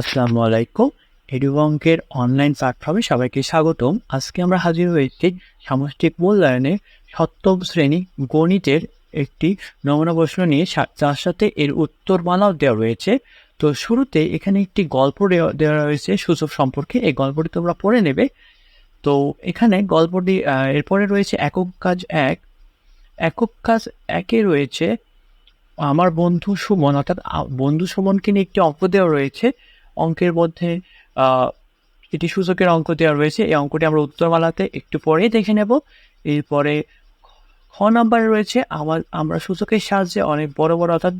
আসসালামু আলাইকুম। এডুবঙ্কের অনলাইন প্ল্যাটফর্মে সবাইকে স্বাগতম। আজকে আমরা হাজির হয়েছি সামষ্টিক মূল্যায়নে সপ্তম শ্রেণি গণিতের একটি নমুনা প্রশ্ন নিয়ে যার সাথে এর উত্তর উত্তরমালাও দেওয়া রয়েছে। তো শুরুতে এখানে একটি গল্প দেওয়া রয়েছে সূচক সম্পর্কে। এই গল্পটি তোমরা পড়ে নেবে। তো এখানে গল্পটি এরপরে রয়েছে একক কাজ এক। একক কাজ একে রয়েছে আমার বন্ধু সুমন, অর্থাৎ বন্ধু সুমনকে নিয়ে একটি অঙ্ক দেওয়া রয়েছে। অঙ্কের মধ্যে এটি সূচকের অঙ্ক দেওয়া রয়েছে। এই অঙ্কটি আমরা উত্তরমালাতে একটু পরেই দেখে নেব। এরপরে খ নাম্বারে রয়েছে, আমার, আমরা সূচকের সাহায্যে অনেক বড় বড়, অর্থাৎ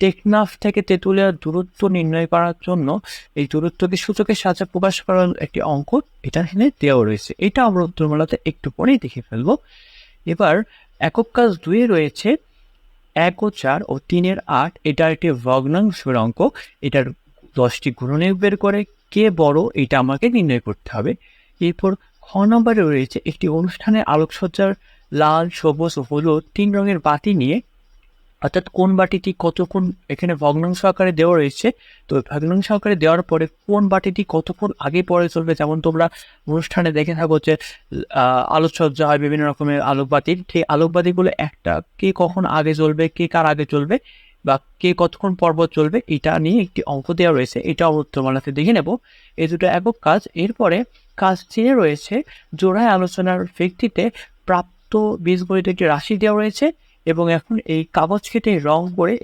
টেকনাফ থেকে তেঁতুলিয়ার দূরত্ব নির্ণয় করার জন্য এই দূরত্বকে সূচকের সাহায্যে প্রকাশ করার একটি অঙ্ক এটা এখানে দেওয়া রয়েছে। এটা আমরা উত্তরমালাতে একটু পরেই দেখে ফেলব। এবার একক কাজ দুয়ে রয়েছে, এক ও চার ও তিনের আট, এটা একটি ভগ্নাংশের অঙ্ক। এটার দশটি গুণনে বের করে, কে বড় এটা আমাকে নির্ণয় করতে হবে। এরপর খ নম্বরে রয়েছে একটি অনুষ্ঠানের আলোকসজ্জার লাল, সবুজ হলুদ তিন রঙের বাতি নিয়ে, অর্থাৎ কোন বাটিটি কতক্ষণ এখানে ভগ্নাংশ আকারে দেওয়া রয়েছে, তো ভগ্নাংশ আকারে দেওয়ার পরে কোন বাটিটি কতক্ষণ আগে পরে চলবে, যেমন তোমরা অনুষ্ঠানে দেখে থাকো যে আলোকসজ্জা হয় বিভিন্ন রকমের আলোকবাতির সেই আলোকবাতিগুলো একটা, কে কখন আগে চলবে কে কার আগে চলবে বা কে কতক্ষণ পর্বত চলবে, এটা নিয়ে একটি অঙ্ক দেওয়া রয়েছে। এটা উত্তরমালাতে দেখে নেব। এই দুটো একক কাজ, এরপরে কাজ তিনে রয়েছে, জোড়ায় আলোচনার ভিত্তিতে প্রাপ্ত বীজগণিত একটি রাশি দেওয়া রয়েছে এবং এখন এই কাগজ কেটে রং করে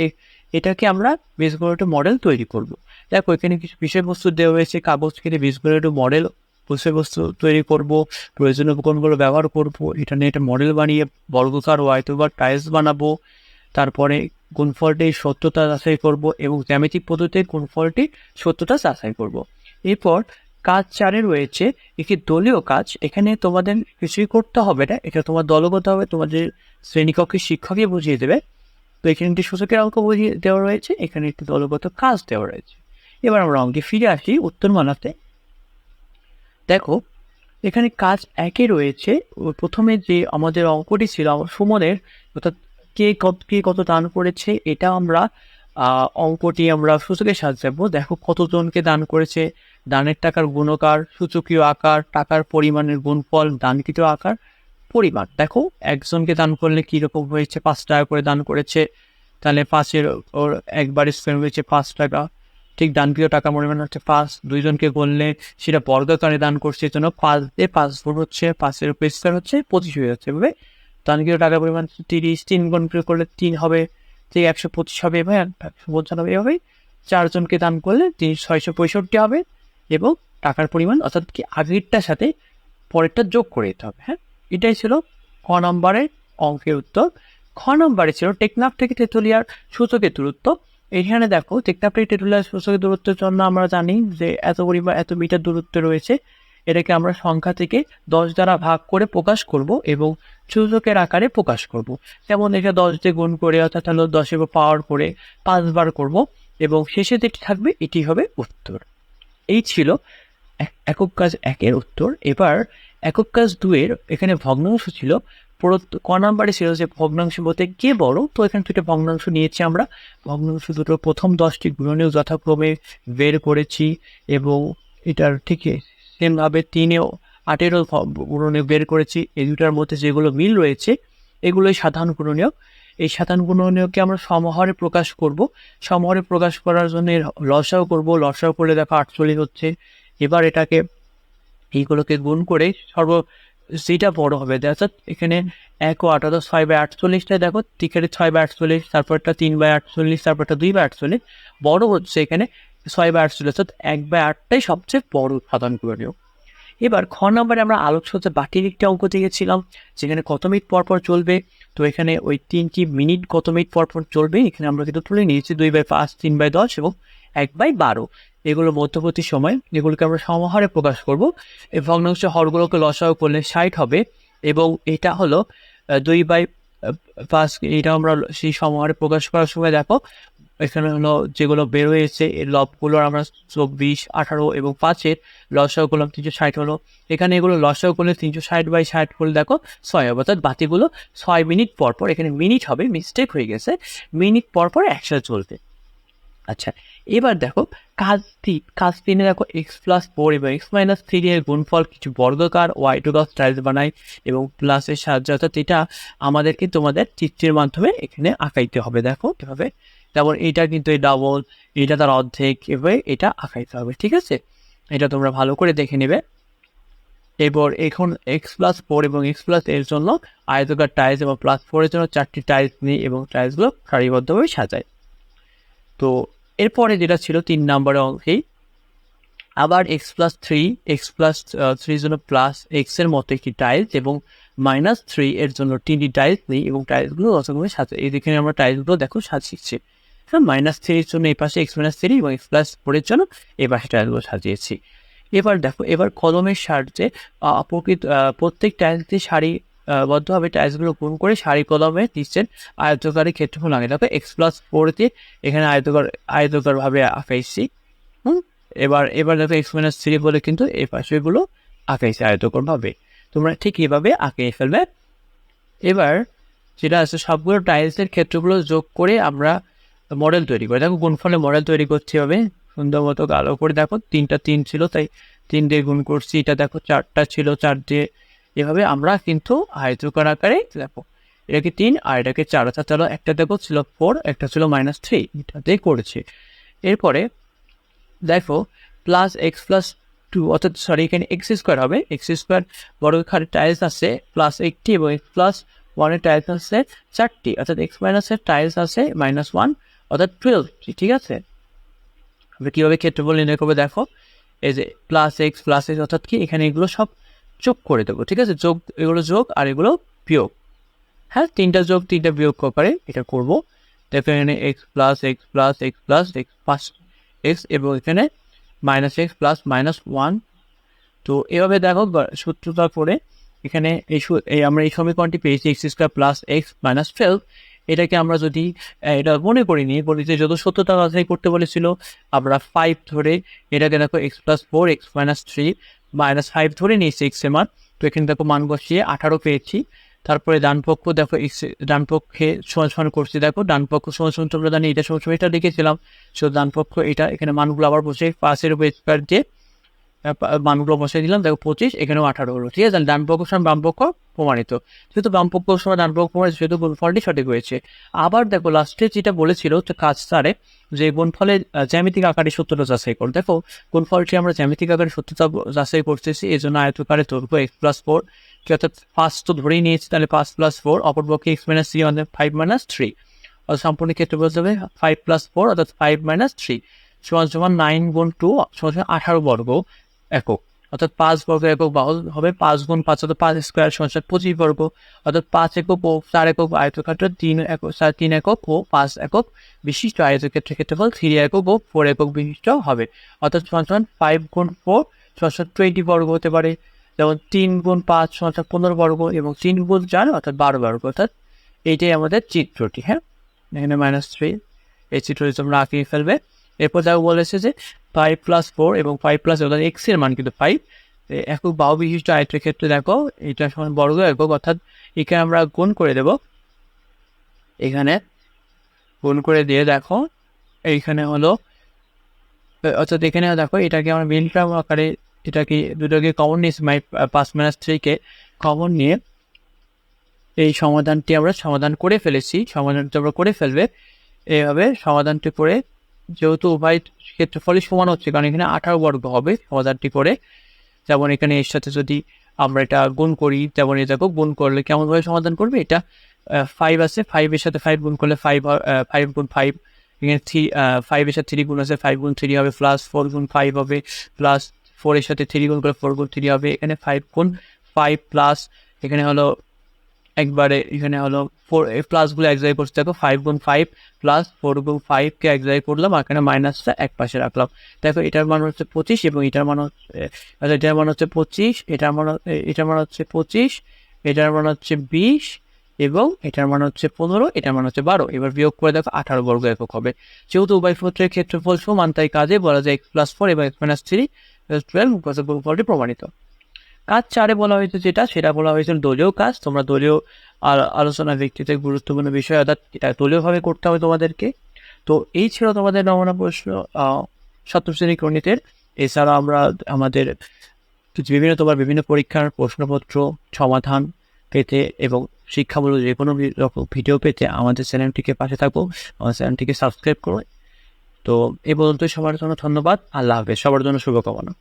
এটাকে আমরা বীজগণিত মডেল তৈরি করব। দেখো, এখানে কিছু বিষয়বস্তু দেওয়া রয়েছে কাগজ কেটে বীজগণিত মডেল বিষয়বস্তু তৈরি করব, প্রয়োজনীয় উপকরণগুলো ব্যবহার করব, এটা নিয়ে একটা মডেল বানিয়ে বর্গকার ও আয়তকার টাইলস বানাবো, তারপরে গুণফলটির সত্যতা যাচাই করব এবং জ্যামিতিক পদ্ধতিতে গুণফলটির সত্যতা যাচাই করব। এরপর কাজ চারে রয়েছে একটি দলীয় কাজ। এখানে তোমাদের কিছুই করতে হবে না। এটা তোমার দলগত হবে, তোমাদের শ্রেণীকক্ষের শিক্ষকই বুঝিয়ে দেবে। তো এখানে একটি সূচকের অঙ্ক বুঝিয়ে দেওয়া রয়েছে, এখানে একটি দলগত কাজ দেওয়া রয়েছে। এবার আমরা অঙ্কে ফিরে আসি উত্তরমালাতে দেখো, এখানে কাজ একে রয়েছে। প্রথমে যে আমাদের অঙ্কটি ছিল সুমনের, অর্থাৎ কে কত কে কত দান করেছে, এটা আমরা অঙ্কটি আমরা সূচকের সাহায্যে দেবো দেখো কতজনকে দান করেছে, দানের টাকার গুণকার, সূচকীয় আকার, টাকার পরিমাণের গুণফল, দানকৃত আকার, পরিমাণ। দেখো একজনকে দান করলে কীরকম হয়েছে, পাঁচ টাকা করে দান করেছে, তাহলে পাঁচের ওর একবারে স্পেন্ড হয়েছে পাঁচ টাকা। ঠিক দানকৃত টাকা পরিমাণ হচ্ছে পাঁচ, দুইজনকে করলে সেটা বর্গাকারে দান করছে এই জন্য পাঁচ দিয়ে পাঁচ হচ্ছে, পাঁচের উপর স্কোয়ার হচ্ছে পঁচিশ হয়ে যাচ্ছে, এভাবে দানকৃত টাকার পরিমাণ তিরিশ, তিন গুণ করে করলে তিন হবে, ঠিক একশো পঁচিশ হবে এভাবে একশো পঞ্চানব্বই হবে চারজনকে দান করলে তিন ছয়শো পঁয়ষট্টি হবে এবং টাকার পরিমাণ অর্থাৎ কি আগেরটার সাথে পরেরটা যোগ করে দিতে হবে হ্যাঁ? এটাই ছিল ক নম্বরের অঙ্কের উত্তর। খ নম্বরে ছিল টেকনাফ থেকে তেঁতুলিয়ার সূচকের দূরত্ব। এখানে দেখো, টেকনাফ থেকে তেঁতুলিয়ার সূচকের দূরত্বের জন্য আমরা জানি যে এত পরিমাণ, এত মিটার দূরত্ব রয়েছে। এটাকে আমরা সংখ্যা থেকে দশ দ্বারা ভাগ করে প্রকাশ করব এবং সূচকের আকারে প্রকাশ করব। যেমন এটা দশ দিয়ে গুণ করে, অর্থাৎ হলো দশের পাওয়ার করে পাঁচবার করব এবং শেষে যেটি থাকবে, এটি হবে উত্তর। এই ছিল একক কাজ একের উত্তর। এবার একক কাজ দুয়ের এখানে ভগ্নাংশ ছিল। ক নাম্বারে ছিল যে ভগ্নাংশ বলতে কে বড়? তো এখানে দুটো ভগ্নাংশ নিয়েছি আমরা। ভগ্নাংশ দুটো প্রথম দশটি গুণনীয় যথাক্রমে বের করেছি এবং এটার ঠিক সেমভাবে তিনেও আটেরও গুণনীয় বের করেছি। এই দুটার মধ্যে যেগুলো মিল রয়েছে, এগুলোই সাধারণ গুণনীয় এই সাধারণ গুণনীয়কে আমরা সমহারে প্রকাশ করব। সমহারে প্রকাশ করার জন্য লসাও করব। লসাও করলে দেখো আটচল্লিশ হচ্ছে। এবার এটাকে এইগুলোকে গুণ করে সর্ব যেটা বড় হবে, অর্থাৎ এখানে এক ও অর্থাৎ ছয় বাই আটচল্লিশটা দেখো টিকেটে ছয় বাই আটচল্লিশ, তারপরটা তিন বাই আটচল্লিশ, তারপরটা দুই বাই আটচল্লিশ। বড় হচ্ছে এখানে ছয় বাই আটচল্লিশ, অর্থাৎ এক বাই আটটাই সবচেয়ে বড় সাধারণ গুণনীয় এবার খ নম্বরে আমরা আলোকসজ্জা বাটির একটি অঙ্ক দিয়েছিলাম যেখানে কত মিনিট পর পর চলবে। তো এখানে ওই তিনটি মিনিট কত মিনিট পর পর চলবে, এখানে আমরা কিন্তু তুলে নিয়েছি দুই বাই পাঁচ, তিন বাই দশ এবং এক বাই বারো। এগুলো মধ্যবর্তী সময়, এগুলোকে আমরা সমাহারে প্রকাশ করব। এই ভগ্নাংশ হরগুলোকে লসাও করলে ষাট হবে এবং এটা হলো দুই বাই পাঁচ, এটা আমরা সেই সমাহারে প্রকাশ করার সময় দেখো এখানে হলো যেগুলো বের হয়েছে এর লবগুলোর আমরা চব্বিশ আঠারো এবং পাঁচের লসাও করলাম তিনশো ষাট হলো। এখানে এগুলো লসাও করলে তিনশো ষাট বাই ষাট করলে দেখো ছয়, অর্থাৎ বাতিগুলো ছয় মিনিট পর পর, এখানে মিনিট হবে মিস্টেক হয়ে গেছে, মিনিট পর পর একসাথে চলবে। আচ্ছা এবার দেখো কাজ তিন কাজ তিনে দেখো এক্স প্লাস ফোর এবং এক্স মাইনাস থ্রি এর গুণফল কিছু বর্গকার ওয়াই টু গস টাইলস বানায় এবং প্লাসের সাহায্যে, অর্থাৎ এটা আমাদেরকে তোমাদের চিত্রের মাধ্যমে এখানে আঁকাইতে হবে। দেখো এভাবে যেমন এটা কিন্তু এই ডাবল এটা তার অর্ধেক, এভাবে এটা আঁকাইতে হবে, ঠিক আছে? এটা তোমরা ভালো করে দেখে নেবে। এরপর এখন এক্স প্লাস ফোর এবং এক্স প্লাস এর জন্য আয়তকার টাইলস এবং প্লাস ফোরের জন্য চারটি টাইলস নিই এবং টাইলসগুলো সারিবদ্ধভাবে সাজাই। তো এরপরে যেটা ছিল তিন নম্বরের অঙ্কেই আবার x plus three x plus থ্রির জন্য প্লাস এক্সের মতো একটি টাইলস এবং মাইনাস থ্রি এর জন্য তিনটি টাইলস নিই এবং টাইলসগুলো রকমভাবে সাজাই। এই দেখে আমরা টাইলসগুলো দেখো, সাজিয়েছি। মাইনাস থ্রির জন্য এই পাশে এক্স মাইনাস থ্রি এবং এক্স প্লাস ফোরের জন্য এই পাশে টাইলসগুলো সাজিয়েছি। এবার দেখো এবার কলমের সাহায্যে প্রকৃত প্রত্যেক টাইলসটি সারি আহ, বদ্ধভাবে টাইলসগুলো গুণ করে সারি কলমে নিচ্ছেন আয়তকারী ক্ষেত্রফল আগে দেখো এক্স প্লাস ফোর দিয়ে এখানে আয়তকার আয়তকারভাবে আঁকাইছি হুম? এবার এবার দেখো এক্স মাইনাস থ্রি বলে কিন্তু এই পাশেগুলো আঁকাইছি আয়তকরভাবে। তোমরা ঠিক এভাবে আঁকিয়ে ফেলবে। এবার যেটা আছে সবগুলো টাইলসের ক্ষেত্রগুলো যোগ করে আমরা মডেল তৈরি করে। দেখো গুণফলে মডেল তৈরি করতে হবে সুন্দর মতো গালো করে দেখো, তিনটা তিন ছিল, তাই তিন দিয়ে গুণ করছি। এটা দেখো চারটা ছিল, চার দিয়ে। এভাবে আমরা কিন্তু আয়তকার আকারে দেখো, এটাকে তিন আর এটাকে চার। অর্থাৎ চলো একটা দেখো ছিল ফোর একটা ছিল মাইনাস থ্রি এটাতেই করেছি। এরপরে দেখো প্লাস এক্স প্লাস টু অর্থাৎ সরি এখানে এক্স স্কোয়ার হবে। এক্স স্কোয়ার বড় খারে টাইলস আছে প্লাস এইটটি এবং এক্স প্লাস ওয়ানের টাইলস আছে চারটি। অর্থাৎ এক্স মাইনাসের টাইলস আছে মাইনাস ওয়ান অর্থাৎ টুয়েলভ ঠিক আছে? আমরা কীভাবে ক্ষেত্রফল নির্ণয় করব দেখো, এই যে প্লাস এক্স প্লাস এক্স অর্থাৎ কি? এখানে এগুলো সব যোগ করে দেবো, ঠিক আছে? যোগ, এগুলো যোগ আর এগুলো বিয়োগ। হ্যাঁ তিনটা যোগ, তিনটা বিয়োগ করে এটা করব। দেখো এখানে x plus x plus x plus x পাঁচ এক্স এবং এখানে minus x plus minus one তো এভাবে দেখো সূত্রটা করে এখানে এই আমরা এই সমীকরণটি পেয়েছি x square plus x minus twelve এটাকে আমরা যদি এটা মনে করি নি, বলি যে যত সত্যতা যাচাই করতে বলেছিল, আমরা ফাইভ ধরে এটাকে দেখো x plus four x minus three minus five ধরে নিয়েছি এক্সের মান। তো এখানে দেখো মান বসিয়ে আঠারো পেয়েছি। তারপরে ডান পক্ষ দেখো এক্স ডান পক্ষে সমান করছি। দেখো ডান পক্ষ সমান তোমরা জানি এটা সমান এটা লিখেছিলাম। সো ডান পক্ষ এটা, এখানে মানগুলো আবার বসে পাশের উপর স্কোয়ার দিয়ে মানগুলো বসিয়ে দিলাম। দেখো পঁচিশ, এখানেও আঠারো হলো। ঠিক আছে? তাহলে ডান পক্ষ সমান বাম পক্ষ প্রমাণিত। যেহেতু বাম পক্ষ সময় ডান পক্ষ প্রমাণিত, সেহেতু গুণফলটি সঠিক হয়েছে। আবার দেখো লাস্টে যেটা বলেছিল কাজ সারে যে গুণফলের জ্যামিতিক আকারে সত্যতা যাচাই করো। দেখো গুণফলটি আমরা জ্যামিতিক আকারে সত্যতা যাচাই করতেছি এই জন্য আয়তকারে দৈর্ঘ্য এক্স প্লাস ফোর কি অর্থাৎ পাঁচ তো ধরেই নিয়েছি, তাহলে পাঁচ প্লাস ফোর অপরপক্ষে এক্স মাইনাস থ্রি মানে ফাইভ মাইনাস থ্রি সম্পূর্ণ ক্ষেত্রে বলতে হবে ফাইভ প্লাস ফোর অর্থাৎ ফাইভ মাইনাস থ্রি সমান সমান নাইন গুণ টু সমান সমান আঠারো বর্গ একক। অর্থাৎ পাঁচ বর্গ একক বাহুল হবে পাঁচ গুণ পাঁচ অর্থাৎ পাঁচ স্কোয়ার সমান পঁচিশ বর্গ। অর্থাৎ পাঁচ একক ও চার একক আয়তক্ষেত্র তিন একক, চার তিন একক ও পাঁচ একক বিশিষ্ট আয়তক্ষেত্রের ক্ষেত্রফল থ্রি একক ও ফোর একক বিশিষ্ট হবে। অর্থাৎ সমান ফাইভ গুণ ফোর সমান টোয়েন্টি বর্গ হতে পারে। যেমন তিন গুণ পাঁচ সমান পনেরো বর্গ এবং তিন গুণ চার অর্থাৎ বারো বর্গ। অর্থাৎ এইটাই আমাদের চিত্রটি হ্যাঁ? এখানে মাইনাস থ্রি এই চিত্রটি তোমরা আঁকিয়ে ফেলবে। এরপর যাও বলেছে যে ফাইভ প্লাস ফোর এবং ফাইভ প্লাস অর্থাৎ এক্সের মান কিন্তু ফাইভ একক বাহু বিশিষ্ট আয়তের ক্ষেত্রে দেখো, এটা সমান বর্গ একক, অর্থাৎ এখানে আমরা গুণ করে দেব। এখানে গুণ করে দিয়ে দেখো, এইখানে হলো অর্থাৎ এখানে দেখো, এটাকে আমরা মিলগ্রাম আকারে এটাকে দুটোকে কমন নিয়েছি মাই পাঁচ মাইনাস থ্রিকে কমন নিয়ে এই সমাধানটি আমরা সমাধান করে ফেলেছি। সমাধানটি আমরা করে ফেলবে। এইভাবে সমাধানটি করে যেহেতু উভয় ক্ষেত্রফলই সমান হচ্ছে, কারণ এখানে আঠারো বর্গ হবে সমাধানটি করে। যেমন এখানে এর সাথে যদি আমরা এটা গুণ করি যেমন দেখো, গুণ করলে কেমনভাবে সমাধান করবে? এটা ফাইভ আছে ফাইভের সাথে ফাইভ গুণ করলে ফাইভ ফাইভ গুণ ফাইভ এখানে থ্রি ফাইভের সাথে থ্রি গুণ আছে ফাইভ গুণ থ্রি হবে প্লাস ফোর গুণ ফাইভ হবে প্লাস ফোরের সাথে থ্রি গুণ করে ফোর গুণ থ্রি হবে, এখানে ফাইভ গুণ ফাইভ প্লাস এখানে হলো একবারে এখানে হলো ফোর প্লাসগুলো এক জায়গায় করতে দেখো ফাইভ গুণ ফাইভ প্লাস ফোর গুণ ফাইভকে এক জায়গায় করলাম, আর এখানে মাইনাসটা এক পাশে রাখলাম। দেখো এটার মান হচ্ছে পঁচিশ এবং এটার মান হচ্ছে আচ্ছা এটার মান হচ্ছে পঁচিশ, এটার মান এটার মান হচ্ছে পঁচিশ, এটার মান হচ্ছে বিশ এবং এটার মান হচ্ছে পনেরো, এটার মান হচ্ছে বারো। এবার বিয়োগ করে দেখো আঠারো বর্গ একক হবে। যেহেতু উভয় সূত্রের ক্ষেত্রফল সমান, তাই কাজে বলা যায় এক্স প্লাস ফোর এবং এক্স মাইনাস থ্রি টুয়েলভ ফলটি প্রমাণিত। কাজ চারে বলা হয়েছে যেটা, সেটা বলা হয়েছিল দলীয় কাজ। তোমরা দলীয় আলোচনা ভিত্তিতে গুরুত্বপূর্ণ বিষয় অর্থাৎ এটা দলীয়ভাবে করতে হবে তোমাদেরকে। তো এই ছিল তোমাদের নমুনা প্রশ্ন সপ্তম শ্রেণি গণিতের। এছাড়া আমরা আমাদের বিভিন্ন তোমার বিভিন্ন পরীক্ষার প্রশ্নপত্র, সমাধান পেতে এবং শিক্ষামূলক যে কোনো রকম ভিডিও পেতে আমাদের চ্যানেলটিকে পাশে থাকব। আমাদের চ্যানেলটিকে সাবস্ক্রাইব করো। তো এই পর্যন্ত সবার জন্য ধন্যবাদ। আল্লাহ হাফেজ। সবার জন্য শুভকামনা।